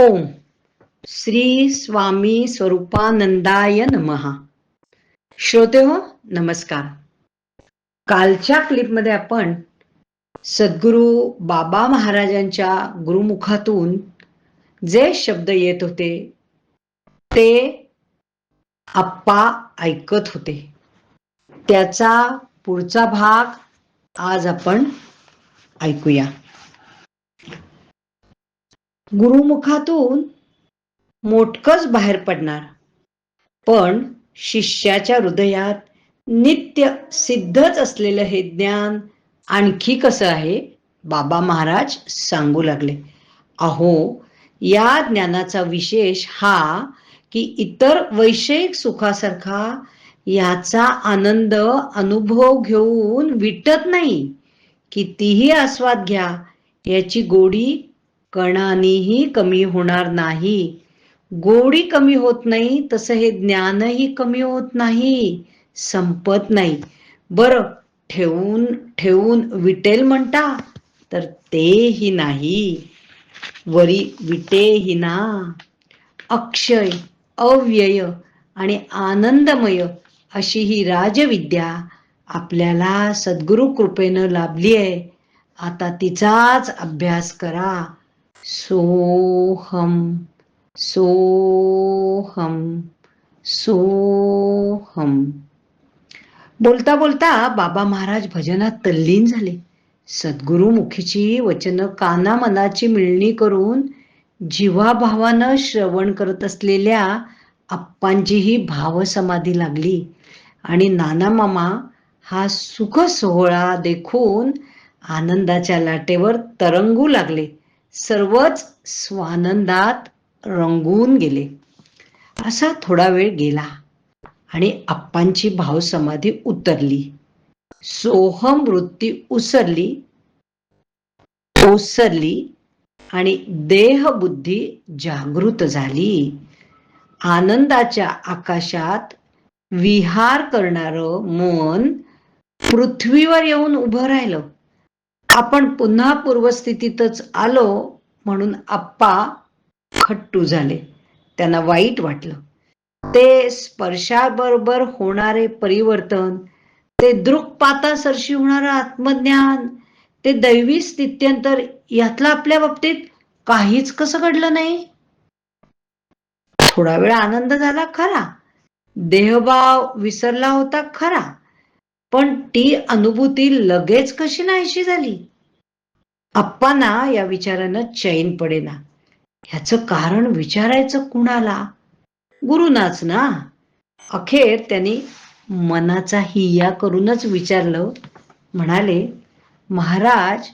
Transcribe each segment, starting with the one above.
ओम। श्री स्वामी स्वरूपानंदाय नमहा श्रोते हो नमस्कार. कालच्या क्लिपमध्ये आपण सद्गुरू बाबा महाराजांच्या गुरुमुखातून जे शब्द येत होते ते आप्पा ऐकत होते. त्याचा पुढचा भाग आज आपण ऐकूया. गुरुमुखातून मोठकच बाहेर पडणार. पण शिष्याच्या हृदयात नित्य सिद्धच असलेलं हे ज्ञान आणखी कसं आहे? बाबा महाराज सांगू लागले. अहो या ज्ञानाचा विशेष हा की इतर वैषयिक सुखासारखा याचा आनंद अनुभव घेऊन विटत नाही. कितीही आस्वाद घ्या याची गोडी कणानेही कमी होणार नाही. गोडी कमी होत नाही तसं हे ज्ञानही कमी होत नाही संपत नाही. बर ठेवून ठेवून विटेल म्हणता तर तेही नाही. वरी विटेही ना. अक्षय अव्यय आणि आनंदमय अशी ही राजविद्या आपल्याला सद्गुरु कृपेनं लाभली आहे आता तिचाच अभ्यास करा. सोहम सोहम सोहम. बोलता बोलता बाबा महाराज भजनात तल्लीन झाले. सद्गुरु मुखीची वचन काना मनाची मिळणी करून जीवाभावानं श्रवण करत असलेल्या आप्पांचीही भावसमाधी लागली. आणि नाना मामा हा सुख सोहळा देखून आनंदाच्या लाटेवर तरंगू लागले. सर्वच स्वानंदात रंगून गेले. असा थोडा वेळ गेला आणि आप्पांची भावसमाधी उतरली. सोहम वृत्ती उसरली ओसरली आणि देहबुद्धी जागृत झाली. आनंदाच्या आकाशात विहार करणारं मन पृथ्वीवर येऊन उभं राहिलं. आपण पुन्हा पूर्वस्थितीतच आलो म्हणून आप्पा खट्टू झाले. त्यांना वाईट वाटलं. ते स्पर्शाबरोबर होणारे परिवर्तन ते दृक्पातासरशी होणारं आत्मज्ञान ते दैवी स्थित्यंतर यातलं आपल्या बाबतीत काहीच कसं घडलं नाही? थोडा वेळ आनंद झाला खरा. देहभाव विसरला होता खरा. पण ती अनुभूती लगेच कशी नाहीशी झाली? अप्पांना या विचारानं चैन पडेना. ह्याचं कारण विचारायचं कुणाला? गुरुनाच ना. अखेर त्यांनी मनाचा हिया करूनच विचारलं. म्हणाले महाराज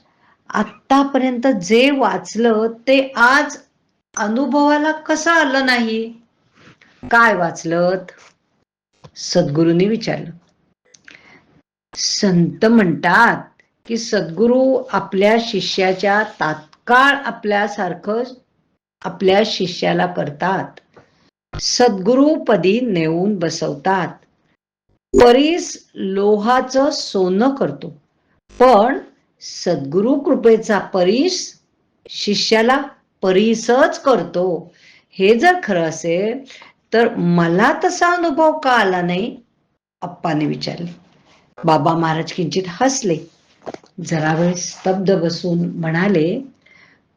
आत्तापर्यंत जे वाचलं ते आज अनुभवाला कसं आलं नाही? काय वाचलत? सद्गुरूंनी विचारलं. संत म्हणतात की सद्गुरू आपल्या शिष्याच्या तात्काळ आपल्यासारखं आपल्या शिष्याला करतात. सद्गुरुपदी नेऊन बसवतात. परीस लोहाचं सोनं करतो. पण सद्गुरु कृपेचा परीस शिष्याला परीसच करतो. हे जर खरं असेल तर मला तसा अनुभव का आला नाही? अप्पाने विचारले. बाबा महाराज किंचित हसले. जरा वेळ स्तब्ध बसून म्हणाले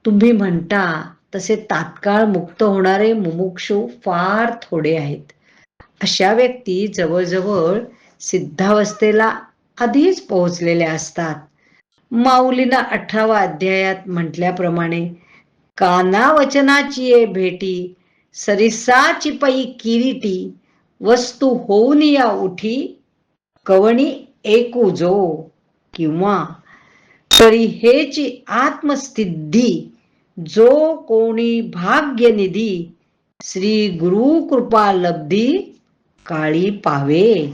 तुम्ही म्हणता तसे तात्काळ मुक्त होणारे मुमुक्षू फार थोडे आहेत. अशा व्यक्ती जवळजवळ सिद्धावस्थेला आधीच पोहोचलेल्या असतात. माऊलीनं अठरावा अध्यायात म्हटल्याप्रमाणे काना वचनाची ये भेटी सरिसाची पै किरीटी वस्तू होऊन या उठी कवणी एकू जो किंवा तरी हेची आत्मस्थिती जो कोणी भाग्यनिधी श्री गुरु कृपा लब्धी काळी पावे.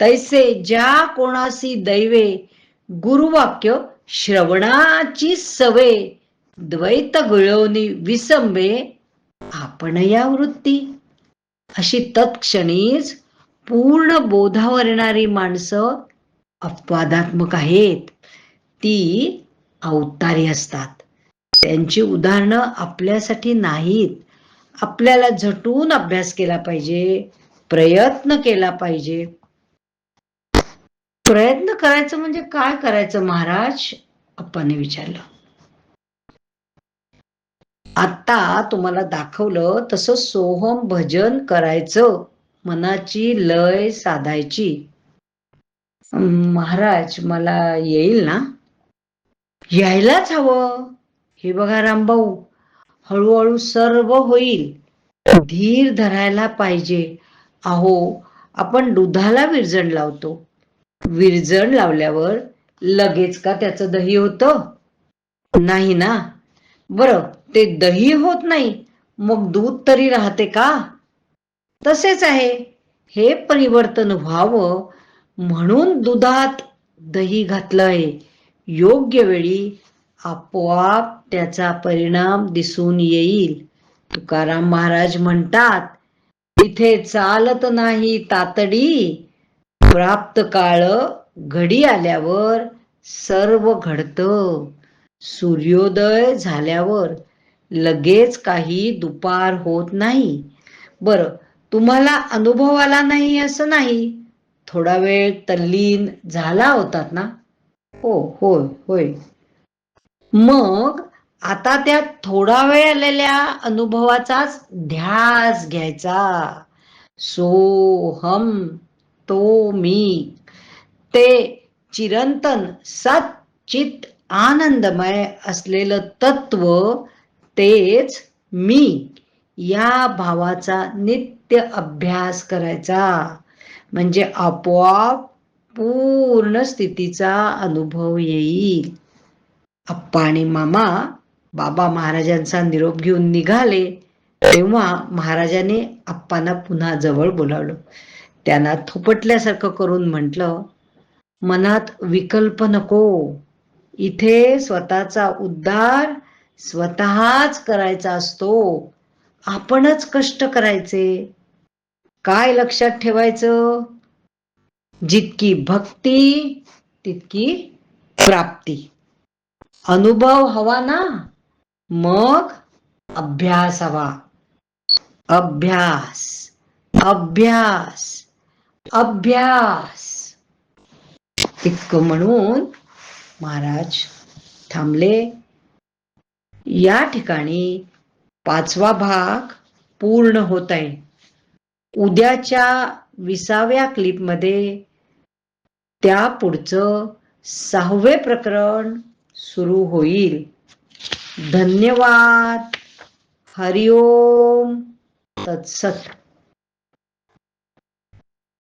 तैसे ज्या कोणासी दैवे गुरुवाक्य श्रवणाची सवे द्वैत गुळवणी विसंबे आपण या वृत्ती. अशी तत्क्षणीच पूर्ण बोधावर येणारी माणसं अपवादात्मक आहेत ती अवतारी असतात. त्यांची उदाहरणं आपल्यासाठी नाहीत. आपल्याला झटून अभ्यास केला पाहिजे प्रयत्न केला पाहिजे. प्रयत्न करायचं म्हणजे काय करायचं महाराज? अप्पाने विचारलं. आता तुम्हाला दाखवलं तसं सोहम भजन करायचं मनाची लय साधायची. महाराज मला येईल ना? यायलाच हवं. हे बघा रामभाऊ हळूहळू सर्व होईल. धीर धरायला पाहिजे. अहो आपण दुधाला विरजण लावतो. विरजण लावल्यावर लगेच का त्याचं दही होतं? नाही ना? बरं ते दही होत नाही. मग दूध तरी राहते का? तसेच आहे. हे परिवर्तन व्हावं म्हणून दुधात दही घातलंय. योग्य वेळी आपोआप त्याचा परिणाम दिसून येईल. तुकाराम महाराज म्हणतात तिथे चालत नाही तातडी. प्राप्त काळ घडी आल्यावर सर्व घडतं. सूर्योदय झाल्यावर लगेच काही दुपार होत नाही. बरं तुम्हाला अनुभव आला नाही असं नाही? थोडा वेळ तल्लीन झाला होतात ना? हो होय होय. मग आता त्या थोडा वेळ आलेल्या अनुभवाचाच ध्यास घ्यायचा. सोहम तो मी. ते चिरंतन सचित आनंदमय असलेलं तत्व तेच मी. या भावाचा नित्य अभ्यास करायचा. म्हणजे आपोआप पूर्ण स्थितीचा अनुभव येईल. आप्पा आणि मामा बाबा महाराजांचा निरोप घेऊन निघाले. तेव्हा महाराजाने आप्पांना पुन्हा जवळ बोलावलं. त्यांना थोपटल्यासारखं करून म्हटलं मनात विकल्प नको. इथे स्वतःचा उद्धार स्वतःच करायचा असतो. आपणच कष्ट करायचे. काय लक्षात ठेवायचं? जितकी भक्ती तितकी प्राप्ती. अनुभव हवा ना? मग अभ्यास हवा. अभ्यास अभ्यास अभ्यास. इतकं म्हणून महाराज थांबले. या ठिकाणी पाचवा भाग पूर्ण होत आहे. उद्याच्या विसाव्या क्लिपमध्ये त्या पुढचं सहावे प्रकरण सुरू होईल. धन्यवाद. हरिओम. तत्सत.